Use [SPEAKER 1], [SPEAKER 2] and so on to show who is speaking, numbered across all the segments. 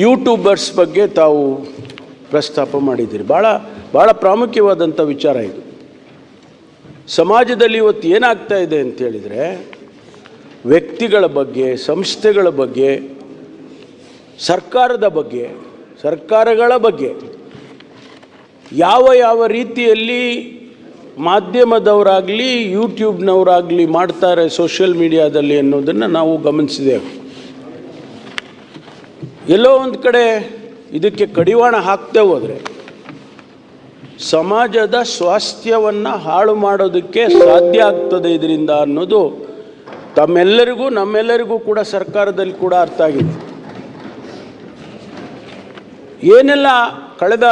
[SPEAKER 1] YouTubers ಬಗ್ಗೆ ತಾವು ಪ್ರಸ್ತಾಪ ಮಾಡಿದ್ದೀರಿ. ಭಾಳ ಭಾಳ ಪ್ರಾಮುಖ್ಯವಾದಂಥ ವಿಚಾರ ಇದು. ಸಮಾಜದಲ್ಲಿ ಇವತ್ತು ಏನಾಗ್ತಾ ಇದೆ ಅಂತೇಳಿದರೆ ವ್ಯಕ್ತಿಗಳ ಬಗ್ಗೆ, ಸಂಸ್ಥೆಗಳ ಬಗ್ಗೆ, ಸರ್ಕಾರದ ಬಗ್ಗೆ, ಸರ್ಕಾರಗಳ ಬಗ್ಗೆ, ಯಾವ ಯಾವ ರೀತಿಯಲ್ಲಿ ಮಾಧ್ಯಮದವರಾಗಲಿ, ಯೂಟ್ಯೂಬ್ನವರಾಗಲಿ ಮಾಡ್ತಾರೆ ಸೋಷಿಯಲ್ ಮೀಡಿಯಾದಲ್ಲಿ ಅನ್ನೋದನ್ನು ನಾವು ಗಮನಿಸಿದ್ದೇವೆ ಎಲ್ಲೋ ಒಂದು ಕಡೆ ಇದಕ್ಕೆ ಕಡಿವಾಣ ಹಾಕ್ತೇ ಹೋದರೆ ಸಮಾಜದ ಸ್ವಾಸ್ಥ್ಯವನ್ನು ಹಾಳು ಮಾಡೋದಕ್ಕೆ ಸಾಧ್ಯ ಆಗ್ತದೆ ಇದರಿಂದ ಅನ್ನೋದು ತಮ್ಮೆಲ್ಲರಿಗೂ, ನಮ್ಮೆಲ್ಲರಿಗೂ ಕೂಡ ಸರ್ಕಾರದಲ್ಲಿ ಕೂಡ ಅರ್ಥ ಆಗಿದೆ. ಏನೆಲ್ಲ ಕಳೆದ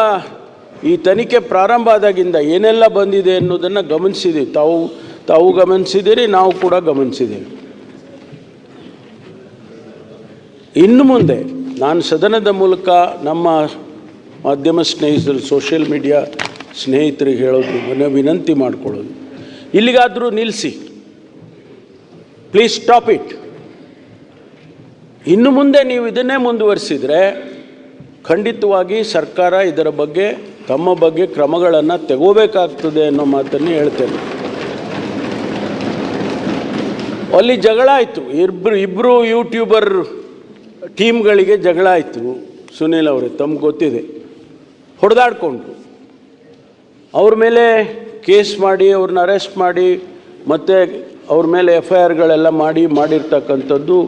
[SPEAKER 1] ಈ ತನಿಖೆ ಪ್ರಾರಂಭ ಆದಾಗಿಂದ ಏನೆಲ್ಲ ಬಂದಿದೆ ಅನ್ನೋದನ್ನು ಗಮನಿಸಿದ್ದೀವಿ ತಾವು ತಾವು ಗಮನಿಸಿದ್ದೀರಿ ನಾವು ಕೂಡ ಗಮನಿಸಿದ್ದೀವಿ ಇನ್ನು ಮುಂದೆ ನಾನು ಸದನದ ಮೂಲಕ ನಮ್ಮ ಮಾಧ್ಯಮ ಸ್ನೇಹಿತರು ಸೋಷಿಯಲ್ ಮೀಡಿಯಾ ಸ್ನೇಹಿತರಿಗೆ ಹೇಳೋದು ಮನ ವಿನಂತಿ ಮಾಡಿಕೊಳ್ಳೋದು. ಇಲ್ಲಿಗಾದರೂ ನಿಲ್ಲಿಸಿ. ಪ್ಲೀಸ್ ಸ್ಟಾಪ್ ಇಟ್ ಇನ್ನು ಮುಂದೆ ನೀವು ಇದನ್ನೇ ಮುಂದುವರಿಸಿದರೆ ಖಂಡಿತವಾಗಿ ಸರ್ಕಾರ ಇದರ ಬಗ್ಗೆ, ತಮ್ಮ ಬಗ್ಗೆ ಕ್ರಮಗಳನ್ನು ತಗೋಬೇಕಾಗ್ತದೆ ಅನ್ನೋ ಮಾತನ್ನು ಹೇಳ್ತೇನೆ. ಅಲ್ಲಿ ಜಗಳ ಆಯಿತು. ಇಬ್ಬರು ಇಬ್ಬರು ಯೂಟ್ಯೂಬರ್ ಟೀಮ್ಗಳಿಗೆ ಜಗಳ ಆಯಿತು. ಸುನೀಲ್ ಅವರೇ, ತಮ್ಗೆ ಗೊತ್ತಿದೆ. ಹೊಡೆದಾಡ್ಕೊಂಡ್ರು. ಅವ್ರ ಮೇಲೆ ಕೇಸ್ ಮಾಡಿ ಅವ್ರನ್ನ ಅರೆಸ್ಟ್ ಮಾಡಿ, ಮತ್ತು ಅವ್ರ ಮೇಲೆ ಎಫ್ ಐ ಆರ್ಗಳೆಲ್ಲ ಮಾಡಿ, ಮಾಡಿರ್ತಕ್ಕಂಥದ್ದು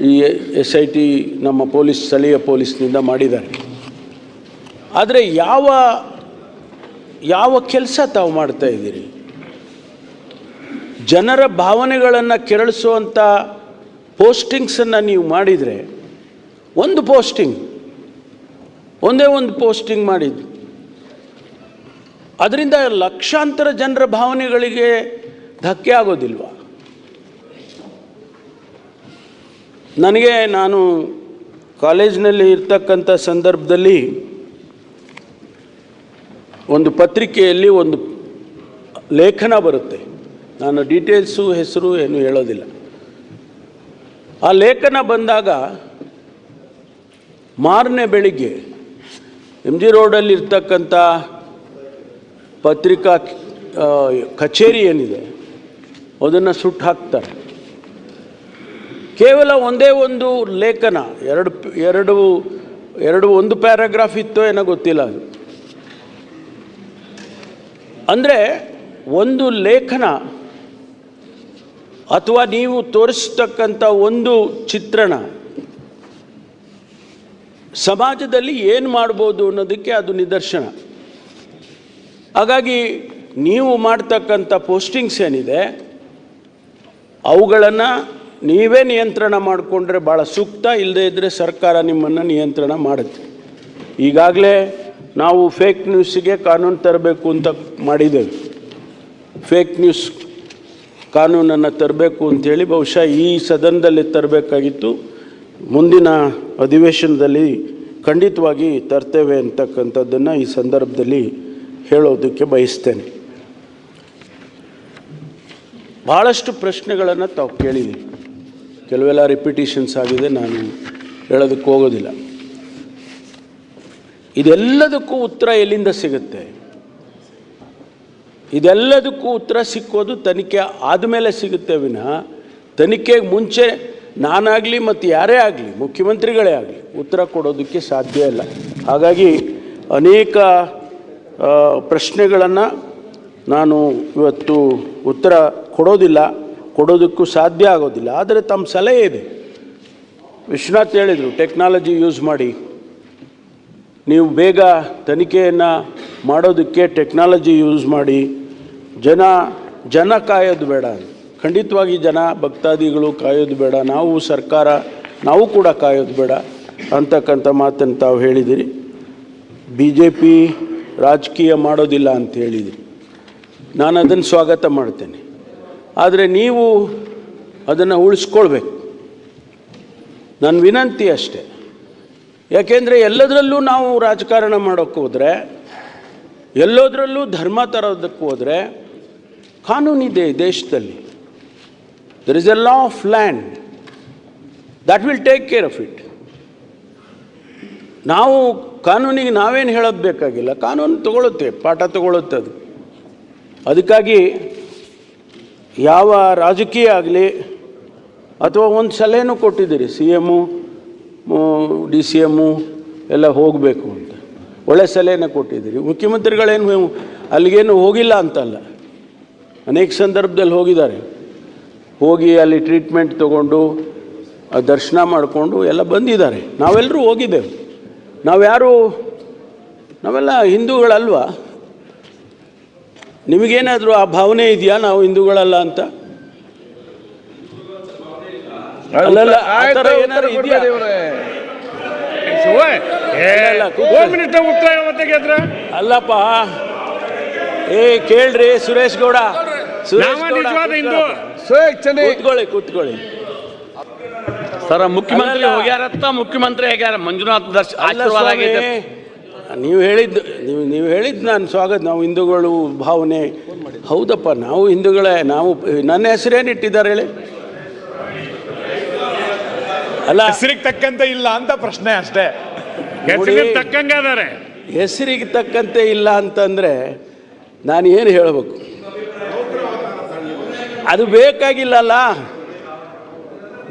[SPEAKER 1] ಈ ಎಸ್ ಐ ಟಿ ನಮ್ಮ ಪೊಲೀಸ್, ಸ್ಥಳೀಯ ಪೊಲೀಸ್ನಿಂದ ಮಾಡಿದ್ದಾರೆ. ಆದರೆ ಯಾವ ಯಾವ ಕೆಲಸ ತಾವು ಮಾಡ್ತಾ ಇದ್ದೀರಿ? ಜನರ ಭಾವನೆಗಳನ್ನು ಕೆರಳಿಸುವಂಥ ಪೋಸ್ಟಿಂಗ್ಸನ್ನು ನೀವು ಮಾಡಿದರೆ ಒಂದು ಪೋಸ್ಟಿಂಗ್ ಒಂದೇ ಒಂದು ಪೋಸ್ಟಿಂಗ್ ಮಾಡಿದ್ದು. ಅದರಿಂದ ಲಕ್ಷಾಂತರ ಜನರ ಭಾವನೆಗಳಿಗೆ ಧಕ್ಕೆ ಆಗೋದಿಲ್ವ? ನನಗೆ ನಾನು ಕಾಲೇಜಿನಲ್ಲಿ ಇರ್ತಕ್ಕಂಥ ಸಂದರ್ಭದಲ್ಲಿ ಒಂದು ಪತ್ರಿಕೆಯಲ್ಲಿ ಒಂದು ಲೇಖನ ಬರುತ್ತೆ. ನಾನು ಡೀಟೇಲ್ಸು, ಹೆಸರು ಏನು ಹೇಳೋದಿಲ್ಲ. ಆ ಲೇಖನ ಬಂದಾಗ ಮಾರನೇ ಬೆಳಿಗ್ಗೆ ಎಂ ಜಿ ರೋಡಲ್ಲಿರ್ತಕ್ಕಂಥ ಪತ್ರಿಕಾ ಕಚೇರಿ ಏನಿದೆ, ಅದನ್ನು ಸುಟ್ಟು ಹಾಕ್ತಾರೆ. ಕೇವಲ ಒಂದೇ ಒಂದು ಲೇಖನ, ಎರಡು ಎರಡು ಎರಡು ಒಂದು ಪ್ಯಾರಾಗ್ರಾಫ್ ಇತ್ತೋ ಏನೋ ಗೊತ್ತಿಲ್ಲ ಅದು. ಅಂದರೆ ಒಂದು ಲೇಖನ ಅಥವಾ ನೀವು ತೋರಿಸ್ತಕ್ಕಂಥ ಒಂದು ಚಿತ್ರಣ ಸಮಾಜದಲ್ಲಿ ಏನು ಮಾಡ್ಬೋದು ಅನ್ನೋದಕ್ಕೆ ಅದು ನಿದರ್ಶನ. ಹಾಗಾಗಿ ನೀವು ಮಾಡ್ತಕ್ಕಂಥ ಪೋಸ್ಟಿಂಗ್ಸ್ ಏನಿದೆ, ಅವುಗಳನ್ನು ನೀವೇ ನಿಯಂತ್ರಣ ಮಾಡಿಕೊಂಡ್ರೆ ಭಾಳ ಸೂಕ್ತ ಇಲ್ಲದೇ ಇದ್ದರೆ ಸರ್ಕಾರ ನಿಮ್ಮನ್ನು ನಿಯಂತ್ರಣ ಮಾಡುತ್ತೆ. ಈಗಾಗಲೇ ನಾವು ಫೇಕ್ ನ್ಯೂಸಿಗೆ ಕಾನೂನು ತರಬೇಕು ಅಂತ ಮಾಡಿದ್ದೇವೆ. ಫೇಕ್ ನ್ಯೂಸ್ ಕಾನೂನನ್ನು ತರಬೇಕು ಅಂಥೇಳಿ ಬಹುಶಃ ಈ ಸದನದಲ್ಲಿ ತರಬೇಕಾಗಿತ್ತು. ಮುಂದಿನ ಅಧಿವೇಶನದಲ್ಲಿ ಖಂಡಿತವಾಗಿ ತರ್ತೇವೆ ಅಂತಕ್ಕಂಥದ್ದನ್ನು ಈ ಸಂದರ್ಭದಲ್ಲಿ ಹೇಳೋದಕ್ಕೆ ಬಯಸ್ತೇನೆ. ಭಾಳಷ್ಟು ಪ್ರಶ್ನೆಗಳನ್ನು ತಾವು ಕೇಳಿದ್ದೀವಿ ಕೆಲವೆಲ್ಲ ರಿಪಿಟೇಷನ್ಸ್ ಆಗಿದೆ, ನಾನು ಹೇಳೋದಕ್ಕೆ ಹೋಗೋದಿಲ್ಲ. ಇದೆಲ್ಲದಕ್ಕೂ ಉತ್ತರ ಎಲ್ಲಿಂದ ಸಿಗುತ್ತೆ? ಇದೆಲ್ಲದಕ್ಕೂ ಉತ್ತರ ಸಿಕ್ಕೋದು ತನಿಖೆ ಆದಮೇಲೆ ಸಿಗುತ್ತೆ ವಿನಃ, ತನಿಖೆಗೆ ಮುಂಚೆ ನಾನಾಗಲಿ ಮತ್ತು ಯಾರೇ ಆಗಲಿ, ಮುಖ್ಯಮಂತ್ರಿಗಳೇ ಆಗಲಿ ಉತ್ತರ ಕೊಡೋದಕ್ಕೆ ಸಾಧ್ಯ ಇಲ್ಲ. ಹಾಗಾಗಿ ಅನೇಕ ಪ್ರಶ್ನೆಗಳನ್ನು ನಾನು ಇವತ್ತು ಉತ್ತರ ಕೊಡೋದಿಲ್ಲ, ಕೊಡೋದಕ್ಕೂ ಸಾಧ್ಯ ಆಗೋದಿಲ್ಲ. ಆದರೆ ತಮ್ಮ ಸಲಹೆ ಇದೆ. ವಿಶ್ವನಾಥ್ ಹೇಳಿದರು, ಟೆಕ್ನಾಲಜಿ ಯೂಸ್ ಮಾಡಿ. ನೀವು ಬೇಗ ತನಿಖೆಯನ್ನು ಮಾಡೋದಕ್ಕೆ ಟೆಕ್ನಾಲಜಿ ಯೂಸ್ ಮಾಡಿ. ಜನ ಜನ ಕಾಯೋದು ಬೇಡ ಖಂಡಿತವಾಗಿ ಜನ ಭಕ್ತಾದಿಗಳು ಕಾಯೋದು ಬೇಡ, ನಾವು ಸರ್ಕಾರ, ನಾವು ಕೂಡ ಕಾಯೋದು ಬೇಡ ಅಂತಕ್ಕಂಥ ಮಾತನ್ನು ತಾವು ಹೇಳಿದಿರಿ. ಬಿ ಜೆ ಪಿ ರಾಜಕೀಯ ಮಾಡೋದಿಲ್ಲ ಅಂತ ಹೇಳಿದಿರಿ. ನಾನು ಅದನ್ನು ಸ್ವಾಗತ ಮಾಡ್ತೇನೆ. ಆದರೆ ನೀವು ಅದನ್ನು ಉಳಿಸ್ಕೊಳ್ಬೇಕು. ನನ್ನ ವಿನಂತಿ ಅಷ್ಟೇ. ಯಾಕೆಂದರೆ ಎಲ್ಲದರಲ್ಲೂ ನಾವು ರಾಜಕಾರಣ ಮಾಡೋಕ್ಕೆ ಹೋದರೆ, ಎಲ್ಲೋದ್ರಲ್ಲೂ ಧರ್ಮ ತರೋದಕ್ಕೆ ಹೋದರೆ, ಕಾನೂನಿದೆ ದೇಶದಲ್ಲಿ. There is a law of land that will take care of it ನಾವು ಕಾನೂನಿಗೆ ನಾವೇನು ಹೇಳೋದು ಬೇಕಾಗಿಲ್ಲ. ಕಾನೂನು ತಗೊಳುತ್ತೆ, ಪಾಠ ತಗೊಳುತ್ತೆ ಅದು. ಅದಕ್ಕಾಗಿ ಯಾವ ರಾಜಕೀಯ ಆಗಲಿ ಅಥವಾ ಒಂದು ಸಲಹೆನೂ ಕೊಟ್ಟಿದ್ದೀರಿ, C M D C M ಎಲ್ಲ ಹೋಗಬೇಕು ಅಂತ. ಒಳ್ಳೆ ಸಲಹೆನ ಕೊಟ್ಟಿದ್ದೀರಿ. ಮುಖ್ಯಮಂತ್ರಿಗಳೇನು ಅಲ್ಲಿಗೇನು ಹೋಗಿಲ್ಲ ಅಂತಲ್ಲ. ಅನೇಕ ಸಂದರ್ಭದಲ್ಲಿ ಹೋಗಿದ್ದಾರೆ. ಹೋಗಿ ಅಲ್ಲಿ ಟ್ರೀಟ್ಮೆಂಟ್ ತಗೊಂಡು ದರ್ಶನ ಮಾಡಿಕೊಂಡು ಎಲ್ಲ ಬಂದಿದ್ದಾರೆ. ನಾವೆಲ್ಲರೂ ಹೋಗಿದ್ದೇವೆ. ನಾವ್ಯಾರು ನಾವೆಲ್ಲ ಹಿಂದೂಗಳಲ್ವಾ? ನಿಮಗೇನಾದರೂ ಆ ಭಾವನೆ ಇದೆಯಾ ನಾವು ಹಿಂದೂಗಳಲ್ಲ ಅಂತ? ಅಲ್ಲಲ್ಲ, ಆ ಥರ ಏನಾದ್ರು ಇದೆಯಾ? ಅಲ್ಲಪ್ಪ ಏ ಕೇಳ್ರಿ ಸುರೇಶ್ ಗೌಡ,
[SPEAKER 2] ನಿಜವಾದ ಹಿಂದೂ.
[SPEAKER 1] ಕೂತ್ಕೊಳ್ಳಿ ಕೂತ್ಕೊಳ್ಳಿ.
[SPEAKER 3] ಸರ ಮುಖ್ಯಮಂತ್ರಿ. ಹೋಗ್ಯಾರತ್ತ? ಮುಖ್ಯಮಂತ್ರಿ ಆಗ್ಯಾರ? ಮಂಜುನಾಥ್ ದರ್ಶ
[SPEAKER 1] ಅಲ್ಲ
[SPEAKER 3] ಆಶೀರ್ವಾದ
[SPEAKER 1] ಆಗಿದೆ
[SPEAKER 3] ಆಗೈತೆ.
[SPEAKER 1] ನೀವು ಹೇಳಿದ್ದು ನೀವು ನೀವು ಹೇಳಿದ್ದು ನಾನು ಸ್ವಾಗತ. ನಾವು ಹಿಂದೂಗಳು ಭಾವನೆ. ಹೌದಪ್ಪ ನಾವು ಹಿಂದೂಗಳೇ. ನಾವು ನನ್ನ ಹೆಸರೇನು ಇಟ್ಟಿದ್ದಾರೆ ಹೇಳಿ? ಅಲ್ಲ.
[SPEAKER 2] ಹೆಸರಿಗೆ ತಕ್ಕಂತೆ ಇಲ್ಲ ಅಂತ ಪ್ರಶ್ನೆ ಅಷ್ಟೇ. ತಕ್ಕಂಗ ಅದಾರೆ.
[SPEAKER 1] ಹೆಸರಿಗೆ ತಕ್ಕಂತೆ ಇಲ್ಲ ಅಂತಂದರೆ ನಾನು ಏನು ಹೇಳಬೇಕು? ಅದು ಬೇಕಾಗಿಲ್ಲಲ್ಲ.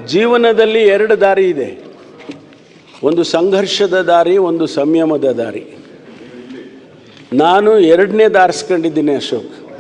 [SPEAKER 1] ಜೀವನದಲ್ಲಿ ಎರಡು ದಾರಿ ಇದೆ. ಒಂದು ಸಂಘರ್ಷದ ದಾರಿ, ಒಂದು ಸಂಯಮದ ದಾರಿ. ನಾನು ಎರಡನೇ ದಾರಿಸ್ಕೊಂಡಿದ್ದೀನಿ ಅಶೋಕ್.